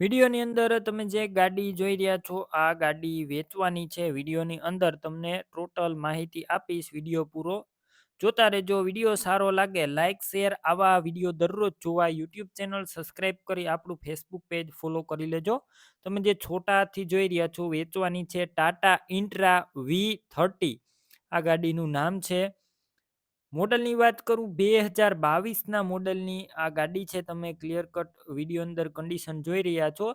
વિડીયોની અંદર તમે જે ગાડી જોઈ રહ્યા છો, આ ગાડી વેચવાની છે. વિડીયોની અંદર તમને ટોટલ માહિતી આપીશ, વીડિયો પૂરો જોતા રહેજો. વીડિયો સારો લાગે લાઇક શેર આવા વીડિયો દરરોજ જોવા. યુટ્યુબ ચેનલ સબસ્ક્રાઈબ કરી આપણું ફેસબુક પેજ ફોલો કરી લેજો. તમે જે છોટાથી જોઈ રહ્યા છો, વેચવાની છે ટાટા ઇન્ટ્રા વી થર્ટી. આ ગાડીનું નામ છે. મોડલની વાત કરું બે હજાર બાવીસના મોડલની આ ગાડી છે, તમે ક્લિયર કટ વીડિયો અંદર કન્ડિશન જોઈ રહ્યા છો.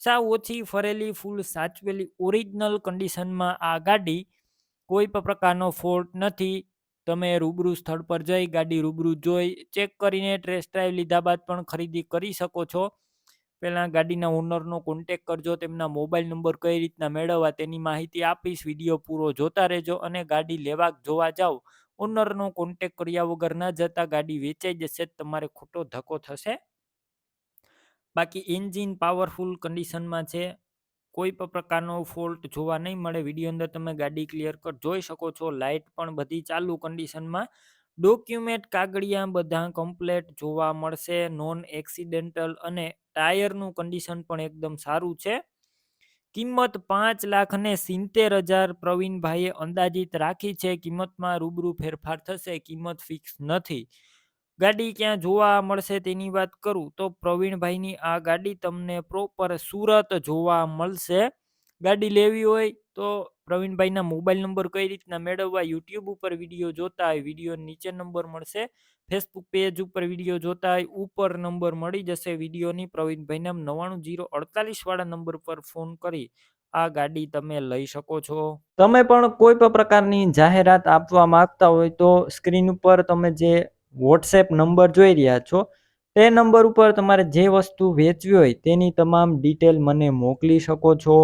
સાવ ઓછી ફરેલી ફૂલ સાચવેલી ઓરિજિનલ કન્ડિશનમાં આ ગાડી કોઈ પણ પ્રકારનો ફોલ્ટ નથી. તમે રૂબરૂ સ્થળ પર જઈ, ગાડી રૂબરૂ જોઈ ચેક કરીને ટ્રેસ ડ્રાઈવ લીધા બાદ પણ ખરીદી કરી શકો છો. પહેલાં ગાડીના ઓનરનો કોન્ટેક કરજો, તેમના મોબાઈલ નંબર કઈ રીતના મેળવવા તેની માહિતી આપીશ વીડિયો પૂરો જોતા રહેજો અને ગાડી લેવા જોવા જાઓ. ઓનરનો કોન્ટેક કર્યા વગર ન જતા ગાડી વેચાઈ જશે, તમારે ખોટો ધક્કો થશે. બાકી એન્જિન પાવરફુલ કન્ડિશનમાં છે. કોઈ પણ પ્રકારનો ફોલ્ટ જોવા નહીં મળે. વીડિયો અંદર તમે ગાડી ક્લિયર કટ જોઈ શકો છો. લાઇટ પણ બધી ચાલુ કન્ડિશનમાં ડોક્યુમેન્ટ કાગળિયા બધા કમ્પ્લેટ જોવા મળશે. નોન એક્સિડેન્ટલ અને ટાયરનું કન્ડિશન પણ એકદમ સારું છે. કિંમત પાંચ લાખ ને સિત્તેર હજાર પ્રવીણભાઈએ અંદાજિત રાખી છે. કિંમતમાં રૂબરૂ ફેરફાર થશે, કિંમત ફિક્સ નથી. ગાડી ક્યાં જોવા મળશે તેની વાત કરું તો પ્રવીણભાઈની આ ગાડી તમને પ્રોપર સુરત જોવા મળશે. ગાડી લેવી હોય તો પ્રવીણભાઈના મોબાઈલ નંબર કઈ રીતના મેળવવા યુટ્યુબ ઉપર વીડિયો જોતા હોય વીડિયો નીચે નંબર મળશે. ફેસબુક પેજ ઉપર વીડિયો જોતા હોય, ઉપર નંબર મળી જશે વિડીયોની. પ્રવીણભાઈના નવ્વાણું જીરો અડતાલીસ વાળા નંબર પર ફોન કરી, આ ગાડી તમે લઈ શકો છો. તમે પણ કોઈ પણ પ્રકારની જાહેરાત આપવા માંગતા હોય તો સ્ક્રીન ઉપર તમે જે વોટ્સએપ નંબર જોઈ રહ્યા છો, તે નંબર ઉપર તમારે જે વસ્તુ વેચવી હોય તેની તમામ ડિટેલ મને મોકલી શકો છો.